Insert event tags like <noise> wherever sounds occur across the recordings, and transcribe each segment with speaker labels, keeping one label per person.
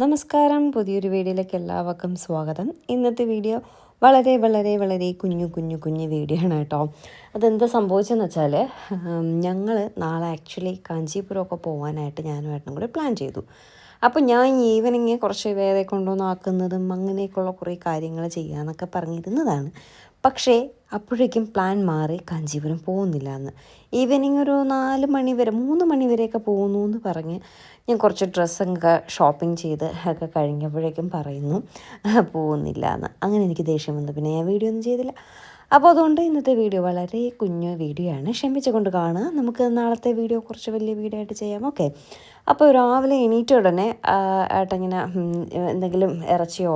Speaker 1: നമസ്കാരം. പുതിയൊരു വീഡിയോയിലേക്ക് എല്ലാവർക്കും സ്വാഗതം. ഇന്നത്തെ വീഡിയോ വളരെ വളരെ വളരെ കുഞ്ഞു കുഞ്ഞു കുഞ്ഞു വീഡിയോ ആണ് കേട്ടോ. അതെന്താ സംഭവിച്ചതെന്ന് വെച്ചാൽ ഞങ്ങൾ നാളെ ആക്ച്വലി കാഞ്ചീപുരമൊക്കെ പോകാനായിട്ട് ഞാനും ഏട്ടനും കൂടെ പ്ലാൻ ചെയ്തു. അപ്പോൾ ഞാൻ ഈവനിങ് കുറച്ച് വേറെ കൊണ്ടുവന്ന് ആക്കുന്നതും അങ്ങനെയൊക്കെയുള്ള കുറേ കാര്യങ്ങൾ ചെയ്യാമെന്നൊക്കെ പറഞ്ഞിരുന്നതാണ്. പക്ഷേ അപ്പോഴേക്കും പ്ലാൻ മാറി കാഞ്ചീപുരം പോകുന്നില്ല എന്ന് ഈവനിങ് ഒരു നാല് മണി വരെ മൂന്ന് മണി വരെയൊക്കെ പോകുന്നു എന്ന് പറഞ്ഞ് ഞാൻ കുറച്ച് ഡ്രസ്സൊക്കെ ഷോപ്പിംഗ് ചെയ്ത് ഒക്കെ കഴിഞ്ഞപ്പോഴേക്കും പറയുന്നു പോകുന്നില്ല എന്ന് അങ്ങനെ എനിക്ക് ദേഷ്യം വന്നു. പിന്നെ ഞാൻ വീഡിയോ ഒന്നും ചെയ്തില്ല. അപ്പോൾ അതുകൊണ്ട് ഇന്നത്തെ വീഡിയോ വളരെ കുഞ്ഞു വീഡിയോ ആണ്. ക്ഷമിച്ചുകൊണ്ട് കാണുക. നമുക്ക് നാളത്തെ വീഡിയോ കുറച്ച് വലിയ വീഡിയോ ആയിട്ട് ചെയ്യാം. ഓക്കെ അപ്പോൾ രാവിലെ എണീറ്റ ഉടനെ ഏട്ടങ്ങനെ എന്തെങ്കിലും ഇറച്ചിയോ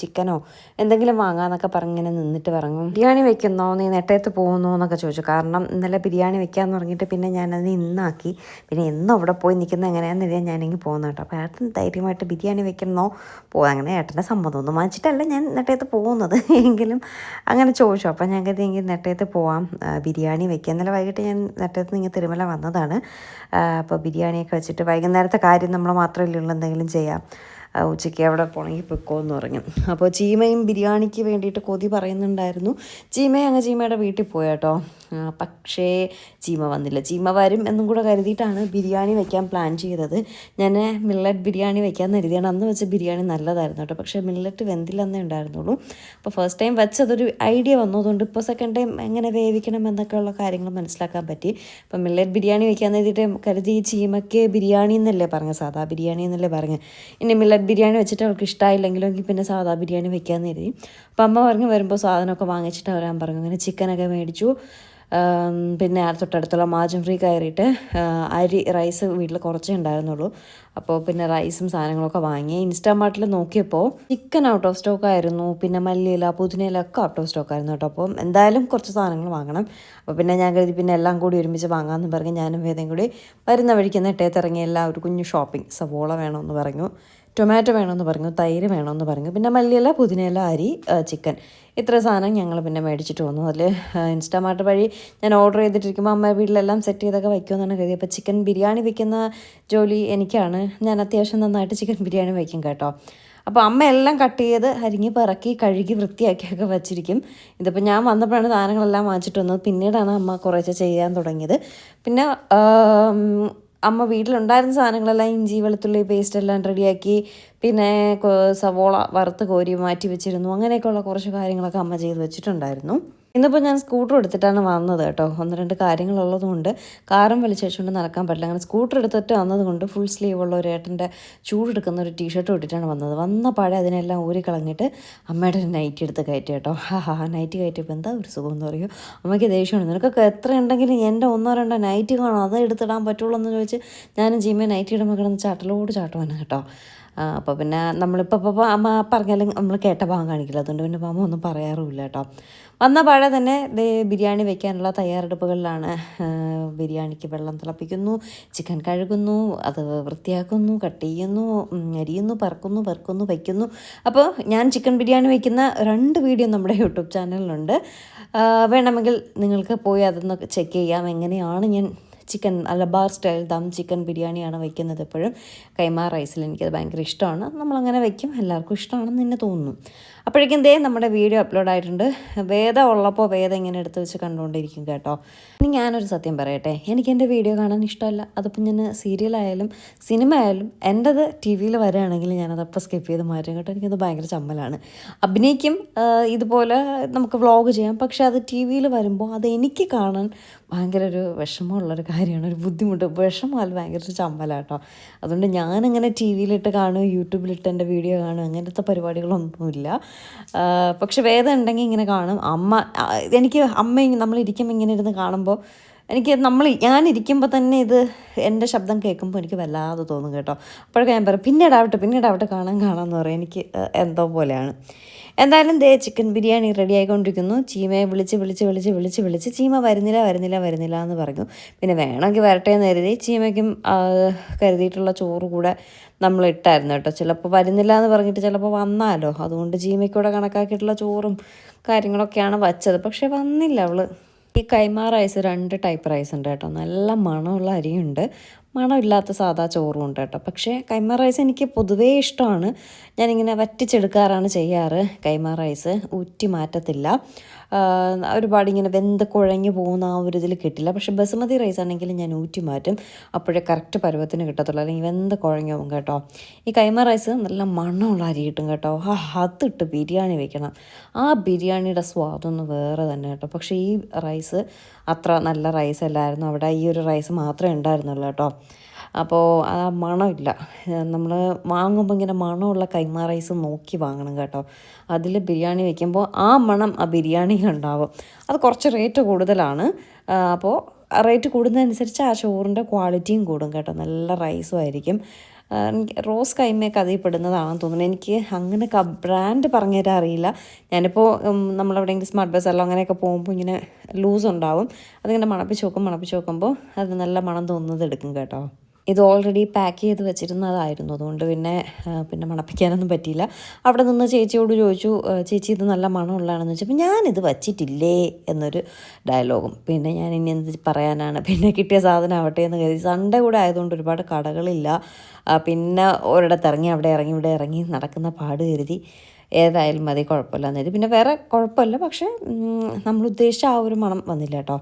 Speaker 1: ചിക്കനോ എന്തെങ്കിലും വാങ്ങാന്നൊക്കെ പറഞ്ഞിങ്ങനെ നിന്നിട്ട് പറഞ്ഞു. ബിരിയാണി വെക്കുന്നോ? നീ നെട്ടയത്ത് പോകുന്നോ? എന്നൊക്കെ ചോദിച്ചു. കാരണം ഇന്നലെ ബിരിയാണി വെക്കാന്ന് പറഞ്ഞിട്ട് പിന്നെ ഞാനത് ഇന്നാക്കി. പിന്നെ എന്നും അവിടെ പോയി നിൽക്കുന്ന എങ്ങനെയാണെന്ന് എഴുതിയാൽ ഞാനെങ്കിൽ പോകുന്ന കേട്ടോ. അപ്പോൾ ഏട്ടൻ ധൈര്യമായിട്ട് ബിരിയാണി വെക്കുന്നോ? പോകാം അങ്ങനെ ഏട്ടന്റെ സമ്മതമൊന്നും വാങ്ങിച്ചിട്ടല്ല ഞാൻ നെട്ടയത്ത് പോകുന്നത്. <laughs> എങ്കിലും അങ്ങനെ ചോദിച്ചു. അപ്പോൾ ഞാൻ കരുതിയെങ്കിൽ നെട്ടയത്ത് പോവാം. ബിരിയാണി വെക്കാം ഇന്നലെ വൈകിട്ട് ഞാൻ നെട്ടയത്ത് നിന്ന് ഇങ്ങനെ തിരുമല വന്നതാണ്. അപ്പോൾ ബിരിയാണിയൊക്കെ വെച്ചിട്ട് വൈകുന്നേരത്തെ കാര്യം നമ്മൾ മാത്രമല്ലേ ഉള്ളൂ എന്തെങ്കിലും ചെയ്യാം. ഉച്ചയ്ക്ക് അവിടെ പോകണമെങ്കിൽ പൊയ്ക്കോന്ന് പറഞ്ഞു. അപ്പോൾ ചീമയും ബിരിയാണിക്ക് വേണ്ടിയിട്ട് കൊതി പറയുന്നുണ്ടായിരുന്നു. ചീമയും അങ്ങ് ചീമയുടെ വീട്ടിൽ പോയാട്ടോ പക്ഷേ ചീമ വന്നില്ല. ചീമ വരും എന്നും കൂടെ കരുതിയിട്ടാണ് ബിരിയാണി വെക്കാൻ പ്ലാൻ ചെയ്തത്. ഞാൻ മില്ലറ്റ് ബിരിയാണി വെക്കാൻ കരുതിയാണ്. അന്ന് വെച്ച ബിരിയാണി നല്ലതായിരുന്നു കേട്ടോ. പക്ഷേ മില്ലറ്റ് വെന്തില്ലെന്നേ ഉണ്ടായിരുന്നുള്ളൂ. അപ്പോൾ ഫസ്റ്റ് ടൈം വെച്ചതൊരു ഐഡിയ വന്നതുകൊണ്ട് ഇപ്പോൾ സെക്കൻഡ് ടൈം എങ്ങനെ വേവിക്കണം എന്നൊക്കെയുള്ള കാര്യങ്ങൾ മനസ്സിലാക്കാൻ പറ്റി. അപ്പോൾ മില്ലറ്റ് ബിരിയാണി വെക്കാൻ കരുതിയിട്ട് കരുതി ചീമയ്ക്ക് ബിരിയാണി എന്നല്ലേ പറഞ്ഞു സാധാ ബിരിയാണി എന്നല്ലേ പറഞ്ഞു ഇനി മില്ലറ്റ് ബിരിയാണി വെച്ചിട്ട് അവൾക്ക് ഇഷ്ടമായില്ലെങ്കിലും എങ്കിൽ പിന്നെ സാധാ ബിരിയാണി വെക്കാമെന്ന് കരുതി. അപ്പം അമ്മ പറഞ്ഞു വരുമ്പോൾ സാധനമൊക്കെ വാങ്ങിച്ചിട്ട് വരാൻ പറഞ്ഞു. അങ്ങനെ ചിക്കനൊക്കെ മേടിച്ചു. പിന്നെ തൊട്ടടുത്തുള്ള മാജം ഫ്രീ കയറിയിട്ട് അരി റൈസ് വീട്ടിൽ കുറച്ചേ ഉണ്ടായിരുന്നുള്ളൂ. അപ്പോൾ പിന്നെ റൈസും സാധനങ്ങളൊക്കെ വാങ്ങി. ഇൻസ്റ്റാമാർട്ടിൽ നോക്കിയപ്പോൾ ചിക്കൻ ഔട്ട് ഓഫ് സ്റ്റോക്ക് ആയിരുന്നു. പിന്നെ മല്ലിയില പുതിനയില ഒക്കെ ഔട്ട് ഓഫ് സ്റ്റോക്ക് ആയിരുന്നു കേട്ടോ. അപ്പം എന്തായാലും കുറച്ച് സാധനങ്ങൾ വാങ്ങണം. അപ്പോൾ പിന്നെ ഞാൻ കരുതി പിന്നെ എല്ലാം കൂടി ഒരുമിച്ച് വാങ്ങാമെന്ന് പറഞ്ഞ് ഞാനും വേദയും കൂടി വരുന്ന വഴിക്ക് നെട്ടേത്ത് ഇറങ്ങി. എല്ലാം ഒരു കുഞ്ഞു ഷോപ്പിംഗ് സവോള വേണമെന്ന് പറഞ്ഞു. ടൊമാറ്റോ വേണമെന്ന് പറഞ്ഞു തൈര് വേണമെന്ന് പറഞ്ഞു പിന്നെ മല്ലിയില പുതിനയില അരി ചിക്കൻ. ഇത്ര സാധനം ഞങ്ങൾ പിന്നെ മേടിച്ചിട്ട് വന്നു. അതിൽ ഇൻസ്റ്റാമാർട്ട് വഴി ഞാൻ ഓർഡർ ചെയ്തിട്ടിരിക്കുമ്പോൾ അമ്മ വീട്ടിലെല്ലാം സെറ്റ് ചെയ്തൊക്കെ വയ്ക്കുമെന്നാണ് കരുതി. അപ്പോൾ ചിക്കൻ ബിരിയാണി വയ്ക്കുന്ന ജോലി എനിക്കാണ്. ഞാൻ അത്യാവശ്യം നന്നായിട്ട് ചിക്കൻ ബിരിയാണി വയ്ക്കും കേട്ടോ. അപ്പോൾ അമ്മ എല്ലാം കട്ട് ചെയ്ത് അരിഞ്ഞ് പറക്കി കഴുകി വൃത്തിയാക്കിയൊക്കെ വച്ചിരിക്കും. ഇതിപ്പോൾ ഞാൻ വന്നപ്പോഴാണ് സാധനങ്ങളെല്ലാം വാങ്ങിച്ചിട്ട് വന്നത്. പിന്നീടാണ് അമ്മ കുറേശ്ശെ ചെയ്യാൻ തുടങ്ങിയത്. പിന്നെ അമ്മ വീട്ടിലുണ്ടായിരുന്ന സാധനങ്ങളെല്ലാം ഇഞ്ചി വെളുത്തുള്ളി പേസ്റ്റ് എല്ലാം റെഡിയാക്കി പിന്നെ സവോള വറുത്ത് കോരി മാറ്റി വെച്ചിരുന്നു. അങ്ങനെയൊക്കെയുള്ള കുറച്ച് കാര്യങ്ങളൊക്കെ അമ്മ ചെയ്ത് വെച്ചിട്ടുണ്ടായിരുന്നു. ഇന്നിപ്പോൾ ഞാൻ സ്കൂട്ടർ എടുത്തിട്ടാണ് വന്നത് കേട്ടോ. ഒന്ന് രണ്ട് കാര്യങ്ങളുള്ളതുകൊണ്ട് കാറും വലിച്ചേച്ചുകൊണ്ട് നടക്കാൻ പറ്റില്ല. അങ്ങനെ സ്കൂട്ടർ എടുത്തിട്ട് വന്നതുകൊണ്ട് ഫുൾ സ്ലീവ് ഉള്ള ഒരു ഏട്ടന്റെ ചൂടെടുക്കുന്ന ഒരു ടീഷർട്ട് ഇട്ടിട്ടാണ് വന്നത്. വന്ന പാടെ അതിനെല്ലാം ഊരി കളഞ്ഞിട്ട് അമ്മയുടെ ഒരു നൈറ്റി എടുത്ത് കയറ്റി കേട്ടോ. ഹാ ഹാ നൈറ്റി കയറ്റിയപ്പോൾ എന്താ ഒരു സുഖം എന്ന് പറയും. അമ്മയ്ക്ക് ദേഷ്യമാണ് നിനക്കൊക്കെ എത്ര ഉണ്ടെങ്കിലും എന്റെ ഒന്നോ രണ്ടോ നൈറ്റി കാണും. അത് എടുത്തിടാൻ പറ്റുള്ളൂ എന്ന് ചോദിച്ച് ഞാനും ജീമ നൈറ്റി ഇടുമ്പോൾ കിടന്ന് ചാട്ടലോട് ചാട്ടുവാനാണ് കേട്ടോ. അപ്പോൾ പിന്നെ നമ്മളിപ്പോൾ ഇപ്പോൾ അമ്മ പറഞ്ഞാലും നമ്മൾ കേട്ട ഭാഗം കാണിക്കില്ല. അതുകൊണ്ട് പിന്നെ അമ്മ ഒന്നും പറയാറുമില്ല കേട്ടോ. വന്ന പാടെ തന്നെ ബിരിയാണി വെക്കാനുള്ള തയ്യാറെടുപ്പുകളിലാണ് ബിരിയാണിക്ക് വെള്ളം തിളപ്പിക്കുന്നു ചിക്കൻ കഴുകുന്നു അത് വൃത്തിയാക്കുന്നു കട്ട് ചെയ്യുന്നു അരിയുന്നു പറക്കുന്നു പെറുക്കുന്നു വയ്ക്കുന്നു. അപ്പോൾ ഞാൻ ചിക്കൻ ബിരിയാണി വയ്ക്കുന്ന രണ്ട് വീഡിയോ നമ്മുടെ യൂട്യൂബ് ചാനലിലുണ്ട്. വേണമെങ്കിൽ നിങ്ങൾക്ക് പോയി അതൊന്ന് ചെക്ക് ചെയ്യാം. എങ്ങനെയാണ് ഞാൻ chicken Malabar style dum chicken ബിരിയാണിയാണ് വയ്ക്കുന്നത് എപ്പോഴും. കൈമാ റൈസിൽ എനിക്കത് ഭയങ്കര ഇഷ്ടമാണ്. നമ്മളങ്ങനെ വയ്ക്കും. എല്ലാവർക്കും ഇഷ്ടമാണെന്ന് തന്നെ തോന്നുന്നു. അപ്പോഴേക്കും ദേ നമ്മുടെ വീഡിയോ അപ്ലോഡ് ആയിട്ടുണ്ട്. വേദ ഉള്ളപ്പോൾ വേദ ഇങ്ങനെ എടുത്ത് വെച്ച് കണ്ടുകൊണ്ടിരിക്കും കേട്ടോ. ഇനി ഞാനൊരു സത്യം പറയട്ടെ. എനിക്ക് എന്റെ വീഡിയോ കാണാൻ ഇഷ്ടമല്ല. അതിപ്പോൾ ഞാൻ സീരിയലായാലും സിനിമ ആയാലും എന്റെത് ടി വിയിൽ വരികയാണെങ്കിൽ ഞാനതപ്പോൾ സ്കിപ്പ് ചെയ്ത് മാറ്റും കേട്ടോ. എനിക്കത് ഭയങ്കര ചമ്മലാണ്. അഭിനയിക്കും ഇതുപോലെ നമുക്ക് വ്ളോഗ് ചെയ്യാം. പക്ഷേ അത് ടി വിയിൽ വരുമ്പോൾ അത് എനിക്ക് കാണാൻ ഭയങ്കര ഒരു വിഷമമുള്ളൊരു കാര്യമാണ്. ഒരു ബുദ്ധിമുട്ട്. വിഷമാൽ ഭയങ്കര ചമ്മലാട്ടോ അതുകൊണ്ട് ഞാനിങ്ങനെ ടി വിയിലിട്ട് കാണും യൂട്യൂബിലിട്ട് എന്റെ വീഡിയോ കാണും അങ്ങനത്തെ പരിപാടികളൊന്നുമില്ല. പക്ഷെ വേദം ഉണ്ടെങ്കിൽ ഇങ്ങനെ കാണും. അമ്മ എനിക്ക് അമ്മ നമ്മളിരിക്കുമ്പോൾ ഇങ്ങനെ ഇരുന്ന് കാണുമ്പോൾ എനിക്ക് നമ്മൾ ഞാനിരിക്കുമ്പോൾ തന്നെ ഇത് എന്റെ ശബ്ദം കേൾക്കുമ്പോൾ എനിക്ക് വല്ലാതെ തോന്നും കേട്ടോ. അപ്പോഴൊക്കെ ഞാൻ പറയും പിന്നീടാവട്ടെ പിന്നീടാവട്ടെ കാണാൻ കാണാമെന്ന് പറയും. എനിക്ക് എന്തോ പോലെയാണ്. എന്തായാലും ദേ ചിക്കൻ ബിരിയാണി റെഡി ആയിക്കൊണ്ടിരിക്കുന്നു. ചീമയെ വിളിച്ച് വിളിച്ച് വിളിച്ച് വിളിച്ച് വിളിച്ച് ചീമ വരുന്നില്ല വരുന്നില്ല വരുന്നില്ല എന്ന് പറഞ്ഞു. പിന്നെ വേണമെങ്കിൽ വരട്ടെ എന്ന് കരുതി ചീമയ്ക്കും കരുതിയിട്ടുള്ള ചോറ് കൂടെ നമ്മൾ ഇട്ടായിരുന്നു കേട്ടോ. ചിലപ്പോൾ വരുന്നില്ല എന്ന് പറഞ്ഞിട്ട് ചിലപ്പോൾ വന്നാലോ. അതുകൊണ്ട് ചീമയ്ക്കൂടെ കണക്കാക്കിയിട്ടുള്ള ചോറും കാര്യങ്ങളൊക്കെയാണ് വച്ചത്. പക്ഷേ വന്നില്ല അവൾ ഈ കൈമാ റൈസ് രണ്ട് ടൈപ്പ് റൈസ് ഉണ്ട് കേട്ടോ. നല്ല മണമുള്ള അരിയുണ്ട്. മണമില്ലാത്ത സാധാ ചോറും ഉണ്ട് കേട്ടോ. പക്ഷേ കൈമ റൈസ് എനിക്ക് പൊതുവേ ഇഷ്ടമാണ്. ഞാനിങ്ങനെ വറ്റിച്ചെടുക്കാറാണ് ചെയ്യാറ്. കൈമ റൈസ് ഊറ്റി മാറ്റത്തില്ല. ഒരുപാട് ഇങ്ങനെ വെന്ത് കുഴഞ്ഞു പോകുന്ന ആ ഒരു ഇതിൽ കിട്ടില്ല. പക്ഷെ ബസുമതി റൈസ് ആണെങ്കിൽ ഞാൻ ഊറ്റി മാറ്റും. അപ്പോഴേ കറക്റ്റ് പരുവത്തിന് കിട്ടത്തുള്ളൂ. അല്ലെങ്കിൽ വെന്ത് കുഴഞ്ഞു പോകും കേട്ടോ. ഈ കൈമ റൈസ് നല്ല മണമുള്ള അരി കിട്ടും കേട്ടോ. ആ അതിട്ട് ബിരിയാണി വെക്കണം. ആ ബിരിയാണിയുടെ സ്വാദൊന്ന് വേറെ തന്നെ കേട്ടോ. പക്ഷേ ഈ റൈസ് അത്ര നല്ല റൈസ് അല്ലായിരുന്നു. അവിടെ ഈ ഒരു റൈസ് മാത്രമേ ഉണ്ടായിരുന്നുള്ളൂ കേട്ടോ. അപ്പോൾ ആ മണമില്ല. നമ്മൾ വാങ്ങുമ്പോൾ ഇങ്ങനെ മണമുള്ള കൈമ റൈസ് നോക്കി വാങ്ങണം കേട്ടോ. അതിൽ ബിരിയാണി വെക്കുമ്പോൾ ആ മണം ആ ബിരിയാണിയിലുണ്ടാവും അത് കുറച്ച് റേറ്റ് കൂടുതലാണ്. അപ്പോൾ റേറ്റ് കൂടുന്നതനുസരിച്ച് ആ ചോറിന്റെ ക്വാളിറ്റിയും കൂടും കേട്ടോ. നല്ല റൈസും ആയിരിക്കും. റോസ് കൈമയൊക്കെ അതിൽ പെടുന്നതാണെന്ന് തോന്നുന്നു. എനിക്ക് അങ്ങനെ ബ്രാൻഡ് പറഞ്ഞുതരാൻ അറിയില്ല. ഞാനിപ്പോൾ നമ്മളെവിടെയെങ്കിലും സ്മാർട്ട് ബസ്സല്ലോ അങ്ങനെയൊക്കെ പോകുമ്പോൾ ഇങ്ങനെ ലൂസ് ഉണ്ടാവും. അതിങ്ങനെ മണപ്പിച്ച് നോക്കും മണപ്പിച്ച് നോക്കുമ്പോൾ അത് നല്ല മണം തോന്നുന്നത് എടുക്കും കേട്ടോ. ഇത് ഓൾറെഡി പാക്ക് ചെയ്ത് വെച്ചിരുന്നതായിരുന്നു. അതുകൊണ്ട് പിന്നെ പിന്നെ മണപ്പിക്കാനൊന്നും പറ്റിയില്ല. അവിടെ നിന്ന് ചേച്ചിയോട് ചോദിച്ചു ചേച്ചി ഇത് നല്ല മണമുള്ളതാണെന്ന് വെച്ചപ്പോൾ ഞാനിത് വച്ചിട്ടില്ലേ? എന്നൊരു ഡയലോഗും പിന്നെ ഞാൻ ഇനി എന്ത് പറയാനാണ്? പിന്നെ കിട്ടിയ സാധനം ആവട്ടെ എന്ന് കരുതി. സൺഡേ കൂടെ ആയതുകൊണ്ട് ഒരുപാട് കടകളില്ല. പിന്നെ ഒരിടത്ത് ഇറങ്ങി അവിടെ ഇറങ്ങി ഇവിടെ ഇറങ്ങി നടക്കുന്ന പാട് കരുതി. ഏതായാലും മതി കുഴപ്പമില്ല എന്നിട്ട് പിന്നെ വേറെ കുഴപ്പമില്ല. പക്ഷേ നമ്മൾ ഉദ്ദേശിച്ച ആ ഒരു മണം വന്നില്ല കേട്ടോ.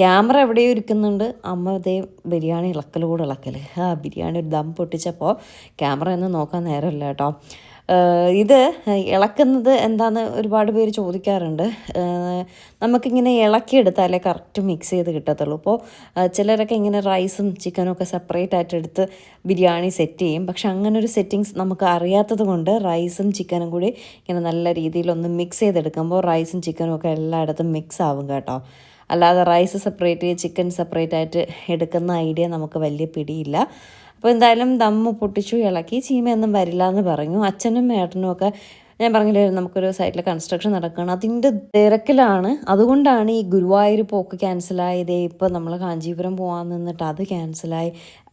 Speaker 1: ക്യാമറ എവിടെയോ ഇരിക്കുന്നുണ്ട്? അമ്മ ഇതേ ബിരിയാണി ഇളക്കലോട് ഇളക്കൽ ആ ബിരിയാണി ഒരു ദം പൊട്ടിച്ചപ്പോൾ ക്യാമറ ഒന്നും നോക്കാൻ നേരമില്ല കേട്ടോ. ഇത് ഇളക്കുന്നത് എന്താന്ന് ഒരുപാട് പേര് ചോദിക്കാറുണ്ട്. നമുക്കിങ്ങനെ ഇളക്കിയെടുത്താലേ കറക്റ്റ് മിക്സ് ചെയ്ത് കിട്ടത്തുള്ളൂ. ഇപ്പോൾ ചിലരൊക്കെ ഇങ്ങനെ റൈസും ചിക്കനും ഒക്കെ സെപ്പറേറ്റ് ആയിട്ട് എടുത്ത് ബിരിയാണി സെറ്റ് ചെയ്യും. പക്ഷെ അങ്ങനെ ഒരു സെറ്റിങ്സ് നമുക്ക് അറിയാത്തത് കൊണ്ട് റൈസും ചിക്കനും കൂടി ഇങ്ങനെ നല്ല രീതിയിലൊന്ന് മിക്സ് ചെയ്തെടുക്കുമ്പോൾ റൈസും ചിക്കനും ഒക്കെ എല്ലായിടത്തും മിക്സ് ആവും കേട്ടോ. അല്ലാതെ റൈസ് സെപ്പറേറ്റ് ചിക്കൻ സെപ്പറേറ്റ് ആയിട്ട് എടുക്കുന്ന ഐഡിയ നമുക്ക് വലിയ പിടിയില്ല. അപ്പോൾ എന്തായാലും ദമ്മ് പൊട്ടിച്ചു ഇളക്കി ചീമയൊന്നും വരില്ല എന്ന് പറഞ്ഞു. അച്ഛനും ഏട്ടനും ഒക്കെ ഞാൻ പറഞ്ഞില്ലേ നമുക്കൊരു സൈറ്റിൽ കൺസ്ട്രക്ഷൻ നടക്കുകയാണ് അതിന്റെ തിരക്കിലാണ്. അതുകൊണ്ടാണ് ഈ ഗുരുവായൂർ പോക്ക് ക്യാൻസലായത് ഇപ്പോൾ നമ്മൾ കാഞ്ചീപുരം പോകാൻ നിന്നിട്ട് അത് ക്യാൻസലായി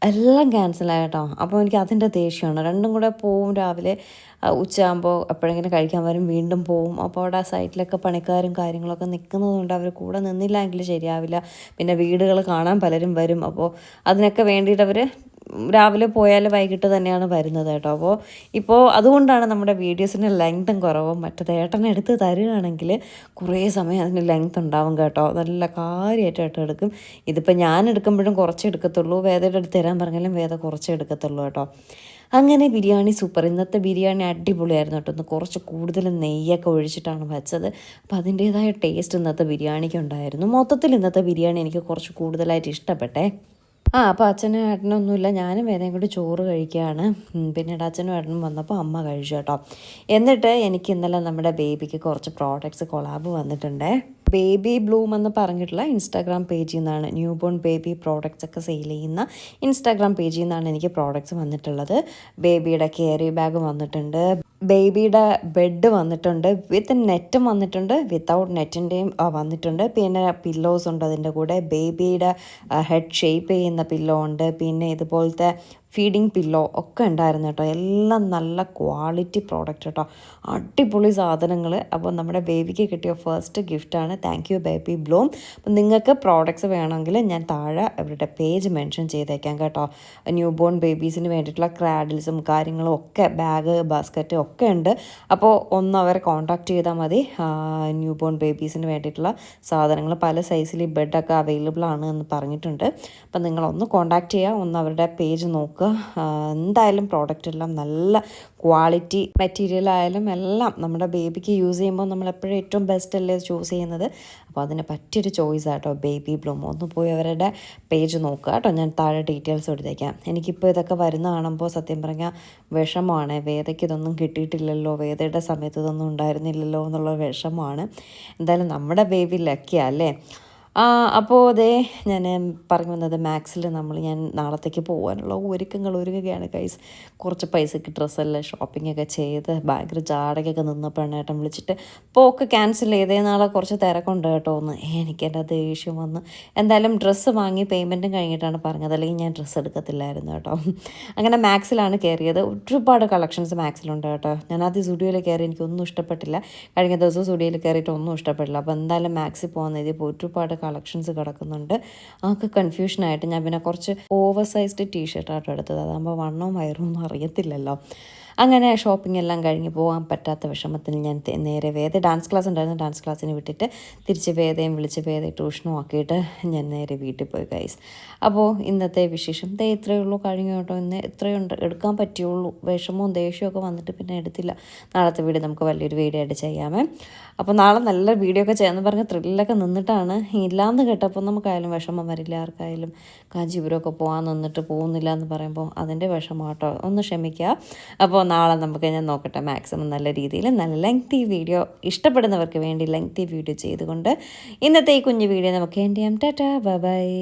Speaker 1: എല്ലാം ക്യാൻസലായി കേട്ടോ. അപ്പോൾ എനിക്ക് അതിന്റെ ദേഷ്യമാണ്. രണ്ടും കൂടെ പോവും രാവിലെ ഉച്ചയാകുമ്പോൾ എപ്പോഴെങ്കിലും കഴിക്കാൻ വരും വീണ്ടും പോവും. അപ്പോൾ അവിടെ സൈറ്റിലൊക്കെ പണിക്കാരും കാര്യങ്ങളൊക്കെ നിൽക്കുന്നതുകൊണ്ട് അവർ കൂടെ നിന്നില്ലെങ്കിൽ ശരിയാവില്ല. പിന്നെ വീടുകൾ കാണാൻ പലരും വരും. അപ്പോൾ അതിനൊക്കെ വേണ്ടിയിട്ട് അവർ രാവിലെ പോയാൽ വൈകിട്ട് തന്നെയാണ് വരുന്നത് കേട്ടോ. അപ്പോൾ ഇപ്പോൾ അതുകൊണ്ടാണ് നമ്മുടെ വീഡിയോസിന് ലെങ്ത്തും കുറവും. മറ്റേത് ഏട്ടനെടുത്ത് തരികയാണെങ്കിൽ കുറേ സമയം അതിന് ലെങ്ത് ഉണ്ടാവും കേട്ടോ. നല്ല കാര്യമായിട്ട് ഏട്ടൻ എടുക്കും. ഇതിപ്പോൾ ഞാൻ എടുക്കുമ്പോഴും കുറച്ച് എടുക്കത്തുള്ളൂ. വേദയുടെ അടുത്ത് തരാൻ പറഞ്ഞാലും വേദ കുറച്ച് എടുക്കത്തുള്ളൂ കേട്ടോ. അങ്ങനെ ബിരിയാണി സൂപ്പർ. ഇന്നത്തെ ബിരിയാണി അടിപൊളിയായിരുന്നു കേട്ടോ. ഒന്ന് കുറച്ച് കൂടുതൽ നെയ്യൊക്കെ ഒഴിച്ചിട്ടാണ് വെച്ചത്. അപ്പോൾ അതിന്റേതായ ടേസ്റ്റ് ഇന്നത്തെ ബിരിയാണിക്ക് ഉണ്ടായിരുന്നു. മൊത്തത്തിൽ ഇന്നത്തെ ബിരിയാണി എനിക്ക് കുറച്ച് കൂടുതലായിട്ട് ഇഷ്ടപ്പെട്ടേ. ആ അപ്പോൾ അച്ഛനും ഏട്ടനൊന്നുമില്ല ഞാനും വേദനയും കൂടി ചോറ് കഴിക്കുകയാണ്. പിന്നീട് അച്ഛനും ഏട്ടനും വന്നപ്പോൾ അമ്മ കഴിച്ചു കേട്ടോ. എന്നിട്ട് എനിക്ക് ഇന്നലെ നമ്മുടെ ബേബിക്ക് കുറച്ച് പ്രോഡക്റ്റ്സ് കൊളാബ് വന്നിട്ടുണ്ട്. ബേബി ബ്ലൂം എന്ന് പറഞ്ഞിട്ടുള്ള ഇൻസ്റ്റാഗ്രാം പേജിൽ നിന്നാണ് ന്യൂ ബോൺ ബേബി പ്രോഡക്റ്റ്സ് ഒക്കെ സെയിൽ ചെയ്യുന്ന ഇൻസ്റ്റാഗ്രാം പേജിൽ നിന്നാണ് എനിക്ക് പ്രോഡക്റ്റ്സ് വന്നിട്ടുള്ളത്. ബേബിയുടെ കെയറി ബാഗ് വന്നിട്ടുണ്ട്. ബേബിയുടെ ബെഡ് വന്നിട്ടുണ്ട്. വിത്ത് നെറ്റും വന്നിട്ടുണ്ട്. വിത്തൗട്ട് നെറ്റിന്റെയും വന്നിട്ടുണ്ട്. പിന്നെ പില്ലോസ് ഉണ്ട് അതിന്റെ കൂടെ. ബേബിയുടെ ഹെഡ് ഷേപ്പ് ചെയ്യുന്ന പില്ലോ ഉണ്ട്. പിന്നെ ഇതുപോലത്തെ ഫീഡിങ് പില്ലോ ഒക്കെ ഉണ്ടായിരുന്നു കേട്ടോ. എല്ലാം നല്ല ക്വാളിറ്റി പ്രോഡക്റ്റ് കേട്ടോ. അടിപൊളി സാധനങ്ങൾ. അപ്പോൾ നമ്മുടെ ബേബിക്ക് കിട്ടിയ ഫസ്റ്റ് ഗിഫ്റ്റാണ് താങ്ക് യു ബേബി ബ്ലൂം അപ്പം നിങ്ങൾക്ക് പ്രോഡക്റ്റ്സ് വേണമെങ്കിൽ ഞാൻ താഴെ അവരുടെ പേജ് മെൻഷൻ ചെയ്തേക്കാം കേട്ടോ. ന്യൂ ബോൺ ബേബീസിന് വേണ്ടിയിട്ടുള്ള ക്രാഡിൽസും കാര്യങ്ങളും ഒക്കെ ബാഗ് ബാസ്ക്കറ്റ് ഒക്കെ ഉണ്ട്. അപ്പോൾ ഒന്ന് അവരെ കോൺടാക്ട് ചെയ്താൽ മതി. ന്യൂ ബോൺ ബേബീസിന് വേണ്ടിയിട്ടുള്ള സാധനങ്ങൾ. പല സൈസിൽ ബെഡൊക്കെ അവൈലബിൾ ആണ് എന്ന് പറഞ്ഞിട്ടുണ്ട്. അപ്പം നിങ്ങളൊന്ന് കോൺടാക്ട് ചെയ്യുക. ഒന്ന് അവരുടെ പേജ് നോക്കുക. ആ, എന്തായാലും പ്രോഡക്റ്റ് എല്ലാം നല്ല ക്വാളിറ്റി മെറ്റീരിയൽ ആയാലും എല്ലാം നമ്മുടെ ബേബിക്ക് യൂസ് ചെയ്യുമ്പോൾ നമ്മൾ എപ്പോഴും ഏറ്റവും ബെസ്റ്റ് അല്ലേ ചൂസ് ചെയ്യുന്നത്. അപ്പോൾ അതിന് പറ്റിയൊരു ചോയ്സ് ആട്ടോ ബേബി ബ്ലൂം ഒന്ന് പോയി അവരുടെ പേജ് നോക്കുക കേട്ടോ. ഞാൻ താഴെ ഡീറ്റെയിൽസ് കൊടുത്തേക്കാം എനിക്കിപ്പോൾ ഇതൊക്കെ വരുന്ന കാണുമ്പോൾ സത്യം പറഞ്ഞാൽ വിഷമമാണ്. വേദയ്ക്ക് ഇതൊന്നും കിട്ടിയിട്ടില്ലല്ലോ. വേദയുടെ സമയത്ത് ഇതൊന്നും ഉണ്ടായിരുന്നില്ലല്ലോ എന്നുള്ള വിഷമമാണ്. എന്തായാലും നമ്മുടെ ബേബി ലക്കിയാ അല്ലേ? അപ്പോൾ അതേ ഞാൻ പറഞ്ഞു വന്നത് മാക്സിൽ നമ്മൾ ഞാൻ നാളത്തേക്ക് പോകാനുള്ള ഒരുക്കങ്ങൾ ഒരുങ്ങുകയാണ് കൈസ് കുറച്ച് പൈസക്ക് ഡ്രസ്സെല്ലാം ഷോപ്പിംഗ് ഒക്കെ ചെയ്ത് ഭയങ്കര ജാടകയൊക്കെ നിന്നപ്പോഴാണ് ഏട്ടൻ വിളിച്ചിട്ട് പോക്ക് ക്യാൻസൽ ചെയ്തേ നാളെ കുറച്ച് തിരക്കുണ്ട് കേട്ടോ എന്ന് എനിക്ക് എന്റെ ദേഷ്യം വന്ന്. എന്തായാലും ഡ്രസ്സ് വാങ്ങി പേയ്മെന്റും കഴിഞ്ഞിട്ടാണ് പറഞ്ഞത്. അല്ലെങ്കിൽ ഞാൻ ഡ്രസ്സ് എടുക്കത്തില്ലായിരുന്നു കേട്ടോ. അങ്ങനെ മാക്സിലാണ് കയറിയത്. ഒരുപാട് കളക്ഷൻസ് മാക്സിലുണ്ട് കേട്ടോ. ഞാൻ ആദ്യം സ്റ്റുഡിയോയിൽ കയറി എനിക്കൊന്നും ഇഷ്ടപ്പെട്ടില്ല. കഴിഞ്ഞ ദിവസം സ്റ്റുഡിയോയിൽ കയറിയിട്ട് ഒന്നും ഇഷ്ടപ്പെട്ടില്ല. അപ്പോൾ എന്തായാലും മാക്സിൽ പോകുന്ന ഇതിപ്പോൾ ഒരുപാട് കളക്ഷൻസ് കിടക്കുന്നുണ്ട്. ആൾക്ക് കൺഫ്യൂഷനായിട്ട് ഞാൻ പിന്നെ കുറച്ച് ഓവർ സൈസ്ഡ് ടീഷർട്ടായിട്ട് എടുത്തത്. അതാകുമ്പോൾ വണ്ണവും വയറും ഒന്നും അറിയത്തില്ലല്ലോ. അങ്ങനെ ഷോപ്പിംഗ് എല്ലാം കഴിഞ്ഞ് പോകാൻ പറ്റാത്ത വിഷമത്തിൽ ഞാൻ നേരെ വേദ ഡാൻസ് ക്ലാസ് ഉണ്ടായിരുന്നു. ഡാൻസ് ക്ലാസ്സിന് വിട്ടിട്ട് തിരിച്ച് വേദയും വിളിച്ച് വേദയെ ട്യൂഷനും ആക്കിയിട്ട് ഞാൻ നേരെ വീട്ടിൽ പോയി ഗൈസ് അപ്പോൾ ഇന്നത്തെ വിശേഷം. ദേ ഇത്രയേ ഉള്ളൂ. കഴിഞ്ഞു കേട്ടോ. ഇന്ന് ഇത്രയുണ്ട് എടുക്കാൻ പറ്റുള്ളൂ. വിഷമവും ദേഷ്യമൊക്കെ വന്നിട്ട് പിന്നെ എടുത്തില്ല. നാളത്തെ വീഡിയോ നമുക്ക് വലിയൊരു വീഡിയോ ആയിട്ട് ചെയ്യാമേ. അപ്പോൾ നാളെ നല്ല വീഡിയോ ഒക്കെ ചെയ്യാമെന്ന് പറഞ്ഞ് ത്രില്ലൊക്കെ നിന്നിട്ടാണ്. ഇല്ലാന്ന് കേട്ടപ്പോൾ നമുക്കായാലും വിഷമം വരില്ല. ആർക്കായാലും കാഞ്ചീപുരമൊക്കെ പോകാൻ നിന്നിട്ട് പോകുന്നില്ല എന്ന് പറയുമ്പോൾ അതിന്റെ വിഷമം കേട്ടോ ഒന്ന് ക്ഷമിക്കുക അപ്പോൾ നാളെ നമുക്ക് ഞാൻ നോക്കട്ടെ മാക്സിമം നല്ല രീതിയിൽ നല്ല ലെങ്തി വീഡിയോ ഇഷ്ടപ്പെടുന്നവർക്ക് വേണ്ടി ലെങ്തി വീഡിയോ ചെയ്തുകൊണ്ട് ഇന്നത്തെ ഈ കുഞ്ഞു വീഡിയോ നമുക്ക് എന്റെ ചെയ്യാം. Tata bye.